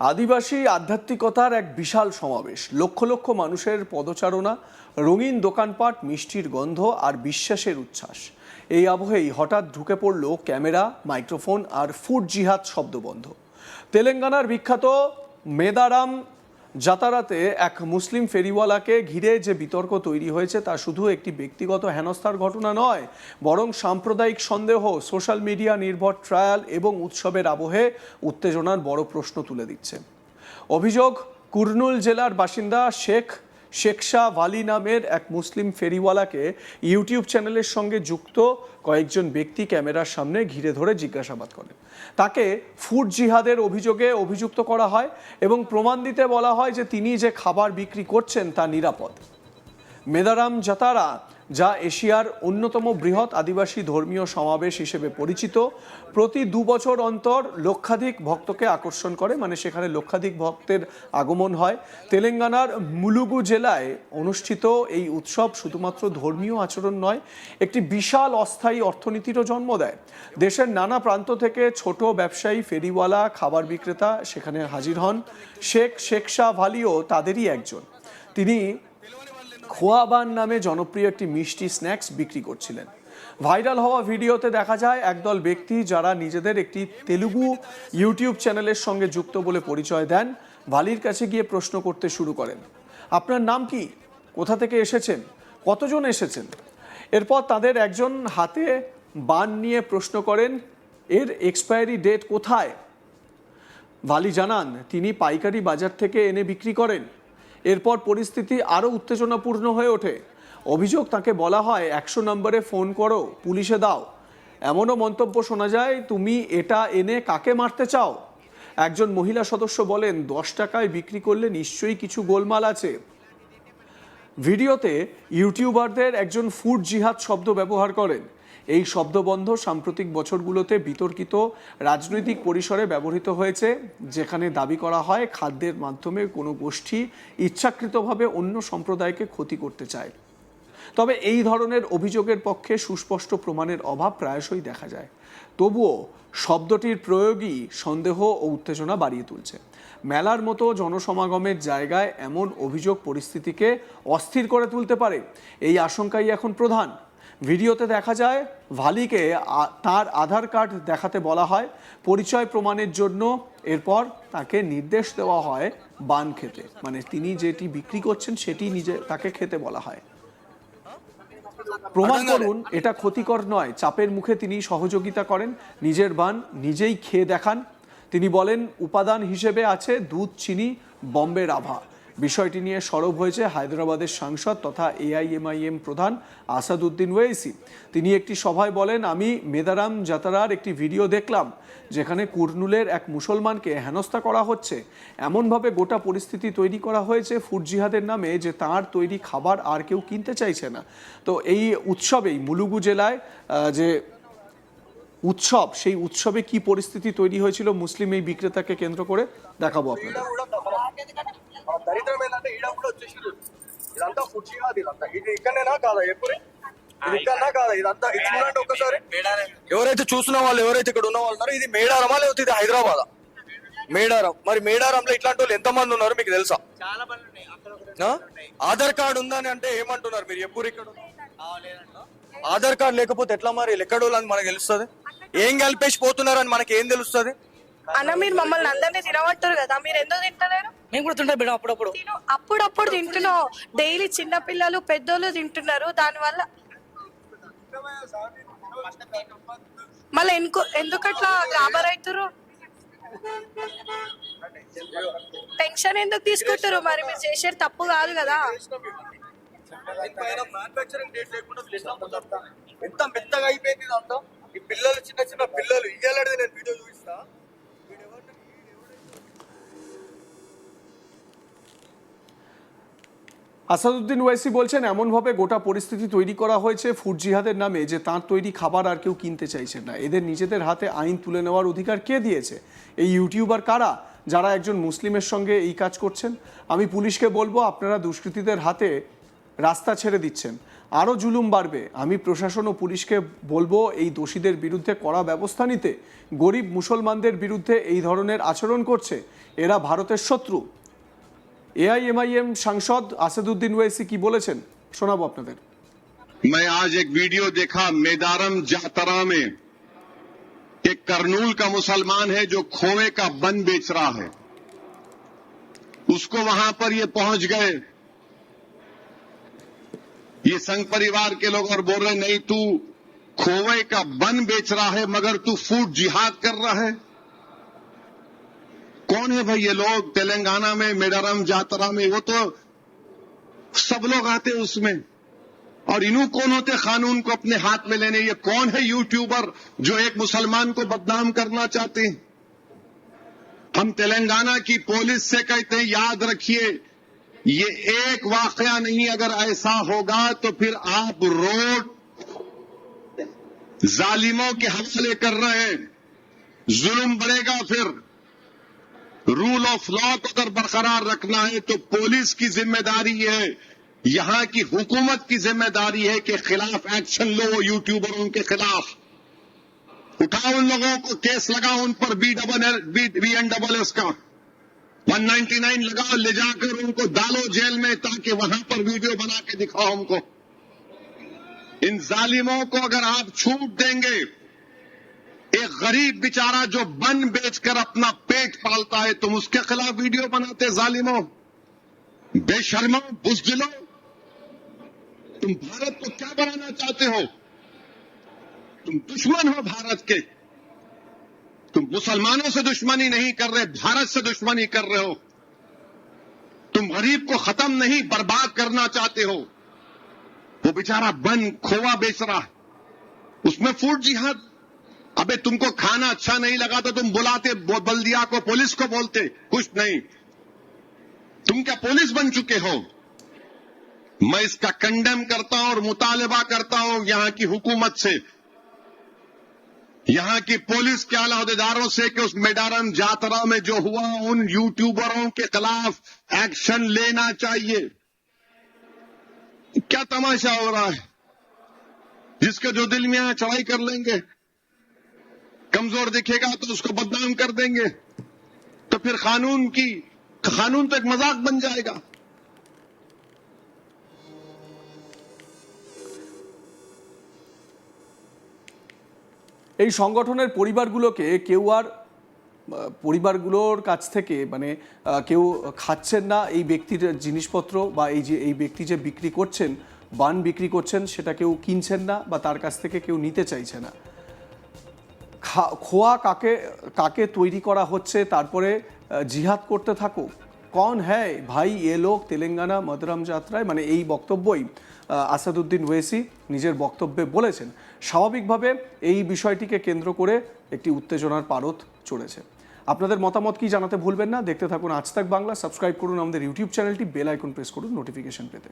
আদিবাসী আধ্যাত্মিকতার এক বিশাল সমাবেশ। লক্ষ লক্ষ মানুষের পদচারণা, রঙিন দোকানপাট, মিষ্টির গন্ধ আর বিশ্বাসের উচ্ছ্বাস। এই আবহেই হঠাৎ ঢুকে পড়ল ক্যামেরা, মাইক্রোফোন আর ফুড জিহাদ শব্দবন্ধ। তেলেঙ্গানার বিখ্যাত মেদারাম যাতারাতে এক মুসলিম ফেরিওয়ালাকে ঘিরে যে বিতর্ক তৈরি হয়েছে, তা শুধু একটি ব্যক্তিগত হেনস্থার ঘটনা নয়, বরং সাম্প্রদায়িক সন্দেহ, সোশ্যাল মিডিয়া নির্ভর ট্রায়াল এবং উৎসবের আবহে উত্তেজনার বড় প্রশ্ন তুলে দিচ্ছে। অভিযোগ, কুর্নুল জেলার বাসিন্দা শেখ শেখশা ভালি নামের এক মুসলিম ফেরিওয়ালাকে ইউটিউব চ্যানেলের সঙ্গে যুক্ত কয়েকজন ব্যক্তি ক্যামেরার সামনে ঘিরে ধরে জিজ্ঞাসাবাদ করেন। তাকে ফুড জিহাদের অভিযোগে অভিযুক্ত করা হয় এবং প্রমাণ দিতে বলা হয় যে তিনি যে খাবার বিক্রি করছেন তা নিরাপদ। মেদারাম জাতারা, যা এশিয়ার অন্যতম বৃহৎ আদিবাসী ধর্মীয় সমাবেশ হিসেবে পরিচিত, প্রতি দু বছর অন্তর লক্ষাধিক ভক্তকে আকর্ষণ করে মানে সেখানে লক্ষাধিক ভক্তের আগমন হয়। তেলেঙ্গানার মুলুগু জেলায় অনুষ্ঠিত এই উৎসব শুধুমাত্র ধর্মীয় আচরণ নয়, একটি বিশাল অস্থায়ী অর্থনীতিরও জন্ম দেয়। দেশের নানা প্রান্ত থেকে ছোট ব্যবসায়ী, ফেরিওয়ালা, খাবার বিক্রেতা সেখানে হাজির হন। শেখ শেখ শাহ ভালিও তাদেরই একজন। তিনি খোয়াবান নামে জনপ্রিয় একটি মিষ্টি স্ন্যাক্স বিক্রি করছিলেন। ভাইরাল হওয়া ভিডিওতে দেখা যায়, একদল ব্যক্তি যারা নিজেদের একটি তেলুগু ইউটিউব চ্যানেলের সঙ্গে যুক্ত বলে পরিচয় দেন, ভালির কাছে গিয়ে প্রশ্ন করতে শুরু করেন। আপনার নাম কি? কোথা থেকে এসেছেন? কতজন এসেছেন? এরপর তাদের একজন হাতে বান নিয়ে প্রশ্ন করেন, এর এক্সপায়ারি ডেট কোথায়? ভালি জানান, তিনি পাইকারি বাজার থেকে এনে বিক্রি করেন। এরপর পরিস্থিতি আরও উত্তেজনাপূর্ণ হয়ে ওঠে। অভিযোগ তাকে বলা হয়, একশো নম্বরে ফোন করো, পুলিশে দাও। এমনও মন্তব্য শোনা যায়, তুমি এটা এনে কাকে মারতে চাও? একজন মহিলা সদস্য বলেন, দশ টাকায় বিক্রি করলে নিশ্চয়ই কিছু গোলমাল আছে। ভিডিওতে ইউটিউবারদের একজন ফুড জিহাদ শব্দ ব্যবহার করেন। এই শব্দবন্ধ সাম্প্রতিক বছরগুলোতে বিতর্কিত রাজনৈতিক পরিসরে ব্যবহৃত হয়েছে, যেখানে দাবি করা হয় খাদ্যের মাধ্যমে কোনো গোষ্ঠী ইচ্ছাকৃতভাবে অন্য সম্প্রদায়কে ক্ষতি করতে চায়। তবে এই ধরনের অভিযোগের পক্ষে সুস্পষ্ট প্রমাণের অভাব প্রায়শই দেখা যায়। তবুও শব্দটির প্রয়োগই সন্দেহ ও উত্তেজনা বাড়িয়ে তুলছে। মেলার মতো জনসমাগমের জায়গায় এমন অভিযোগ পরিস্থিতিকে অস্থির করে তুলতে পারে, এই আশঙ্কাই এখন প্রধান। ভিডিওতে দেখা যায় ভালিকে তার আধার কার্ড দেখাতে বলা হয়। পরিচয় প্রমাণের জন্য এরপর তাকে নির্দেশ দেওয়া হয় বান খেতে। মানে তিনি যেটি বিক্রি করছেন সেটি নিজে তাকে খেতে বলা হয়। প্রমাণ করুন এটা ক্ষতিকর নয়। চাপের মুখে তিনি সহযোগিতা করেন নিজের বান নিজেই খেয়ে দেখান। তিনি বলেন উপাদান হিসেবে আছে দুধ চিনি বম্বের আভা। বিষয়টি নিয়ে সরব হয়েছে হায়দ্রাবাদের সাংসদ তথা এআইএমআইএম প্রধান আসাদুদ্দিন ওয়েসি তিনি একটি সভায় বলেন, আমি মেদারাম যাতারার একটি ভিডিও দেখলাম, যেখানে কুর্নুলের এক মুসলমানকে হেনস্থা করা হচ্ছে। এমনভাবে গোটা পরিস্থিতি তৈরি করা হয়েছে ফুড জিহাদের নামে যে তার তৈরি খাবার আর কেউ কিনতে চাইছে না। তো এই উৎসবেই মুলুগু জেলায় যে উৎসব, সেই উৎসবে কি পরিস্থিতি তৈরি হয়েছিল, মুসলিম এই বিক্রেতাকে কেন্দ্র করে দেখাবো আপনাদের। దరిద్రం ఏంటంటే ఈడ కూడా వచ్చేసారు ఇదంతా ఫుడ్ కాదు ఇదంతా ఇది ఇక్కడనేనా కాదా ఎప్పుడు? ఇది ఇక్కడనా కాదా? ఇదంతా ఇది చూడండి ఒక్కసారి ఎవరైతే చూస్తున్న వాళ్ళు ఎవరైతే ఇక్కడ ఉన్న వాళ్ళు ఉన్నారో ఇది మేడారమా లేకపోతే ఇది హైదరాబాద్? మేడారం. మరి మేడారంలో ఇట్లాంటి వాళ్ళు ఎంత మంది ఉన్నారు మీకు తెలుసా? ఆధార్ కార్డు ఉందని అంటే ఏమంటున్నారు మీరు? ఎప్పుడు ఇక్కడ? ఆధార్ కార్డు లేకపోతే ఎట్లా మరి? ఎక్కడ అని మనకు తెలుస్తుంది? ఏం కలిపేసి పోతున్నారని మనకి ఏం తెలుస్తుంది? అన్న మీరు మమ్మల్ని అందరినీ తినమంటారు కదా మీరు ఎందుకు తింటలేరు? మేము కూడా తింటాం మేడం అప్పుడప్పుడు. తిను అప్పుడప్పుడు తింటున్నావు. డైలీ చిన్న పిల్లలు పెద్దోళ్ళు తింటున్నారు దానివల్ల మళ్ళీ ఎందుకు ఎందుకు అట్లా గ్రామర్ అవుతారు టెన్షన్ ఎందుకు తీసుకుంటారు? మరి మీరు చేసేది తప్పు కాదు కదా. ఎంత మెత్తగా అయిపోయింది ఇదంతా ఈ పిల్లలు చిన్న చిన్న పిల్లలు ఇయ్యాలడిది আসাদুদ্দিন ওয়াইসি বলছেন, এমনভাবে গোটা পরিস্থিতি তৈরি করা হয়েছে ফুড জিহাদের নামে যে তার তৈরি খাবার আর কেউ কিনতে চাইছেন না। এদের নিজেদের হাতে আইন তুলে নেওয়ার অধিকার কে দিয়েছে? এই ইউটিউবার কারা? যারা একজন মুসলিমের সঙ্গে এই কাজ করছেন? আমি পুলিশকে বলব, আপনারা দুষ্কৃতীদের হাতে রাস্তা ছেড়ে দিচ্ছেন। আরও জুলুম বাড়বে। আমি প্রশাসন ও পুলিশকে বলব, এই দোষীদের বিরুদ্ধে কড়া ব্যবস্থা নিতে। গরিব মুসলমানদের বিরুদ্ধে এই ধরনের আচরণ করছে। এরা ভারতের শত্রু। এআইএমআইএম সাংসদ আসাদুদ্দিন ওয়েসি কি বলেছেন? শোনাবো আপনাদের। میں آج ایک ویڈیو دیکھا میدارم جہترا میں ایک کرنول کا مسلمان ہے جو کھوے کا بن بیچ رہا ہے۔ اس کو وہاں پر یہ پہنچ گئے۔ یہ سنگ پریوار کے لوگ اور بول رہے نہیں تو کھوے کا بن بیچ رہا ہے، مگر تو فوڈ جہاد کر رہا ہے۔ کون ہے بھائی یہ لوگ تلنگانہ میں، میڈارم، جاترا میں، وہ تو سب لوگ آتے اس میں۔ اور انہوں کون ہوتے قانون کو اپنے ہاتھ میں لینے۔ یہ کون ہے یوٹیوبر جو ایک مسلمان کو بدنام کرنا چاہتے ہیں؟ ہم تلنگانہ کی پولیس سے کہتے ہیں، یاد رکھیے، یہ ایک واقعہ نہیں، اگر ایسا ہوگا تو پھر آپ روڈ ظالموں کے حوصلے کر رہے ہیں۔ ظلم بڑھے گا پھر۔ رول آف لا کو اگر برقرار رکھنا ہے تو پولیس کی ذمہ داری ہے، یہاں کی حکومت کی ذمہ داری ہے کہ خلاف ایکشن لو یوٹیوبروں کے خلاف۔ اٹھاؤ ان لوگوں کو، کیس لگاؤ ان پر، بی ڈبل بی این ڈبل ایس کا۔ ون نائنٹی نائن لگاؤ لے جا کر ان کو ڈالو جیل میں تاکہ وہاں پر ویڈیو بنا کے دکھاؤ ہم کو۔ ان ظالموں کو اگر آپ چھوٹ دیں گے ایک غریب بیچارہ جو بن بیچ کر اپنا پیٹ پالتا ہے، تم اس کے خلاف ویڈیو بناتے ظالموں، بے شرموں، بزدلوں۔ تم بھارت کو کیا بنانا چاہتے ہو؟ تم دشمن ہو بھارت کے۔ تم مسلمانوں سے دشمنی نہیں کر رہے، بھارت سے دشمنی کر رہے ہو۔ تم غریب کو ختم نہیں، برباد کرنا چاہتے ہو۔ وہ بیچارہ بن، کھوا بیچ رہا۔ اس میں فوڈ جہاد ابے تم کو کھانا اچھا نہیں لگا تو تم بلاتے، بلدیا کو، پولیس کو بولتے، کچھ نہیں۔ تم کیا پولیس بن چکے ہو؟ میں اس کا کنڈم کرتا ہوں اور مطالبہ کرتا ہوں یہاں کی حکومت سے۔ یہاں کی پولیس کے اعلی عہدیداروں سے کہ اس میڈارم جاترا میں جو ہوا، ان یوٹیوبروں کے خلاف ایکشن لینا چاہیے۔ کیا تماشا ہو رہا ہے؟ جس کے جو دل میں چڑھائی کر لیں گے۔ कमजोर दिखेगा तो उसको बदनाम कर देंगे तो फिर कानून की कानून तो एक मजाक बन जाएगा এই সংগঠনের পরিবারগুলোকে কেউ আর আহ, পরিবারগুলোর কাছ থেকে মানে আহ, কেউ খাচ্ছেন না এই ব্যক্তির জিনিসপত্র বা এই যে এই ব্যক্তি যে বিক্রি করছেন বান বিক্রি করছেন সেটা কেউ কিনছেন না বা তার কাছ থেকে কেউ নিতে চাইছে না খা- খোয়া কাকে কাকে তৈরি করা হচ্ছে, তারপরে জিহাদ করতে থাকো কন হ্যায় ভাই এ লোক তেলেঙ্গানা মদরাম যাত্রায়? মানে এই বক্তব্যই আসাদুদ্দিন ওয়েসি নিজের বক্তব্যে বলেছেন। স্বাভাবিকভাবে এই বিষয়টিকে কেন্দ্র করে একটি উত্তেজনার পারত চড়েছে। আপনাদের মতামত কি জানাতে ভুলবেন না? দেখতে থাকুন আজ তাক বাংলা, সাবস্ক্রাইব করুন আমাদের ইউটিউব চ্যানেলটি, বেল আইকন প্রেস করুন নোটিফিকেশন পেতে।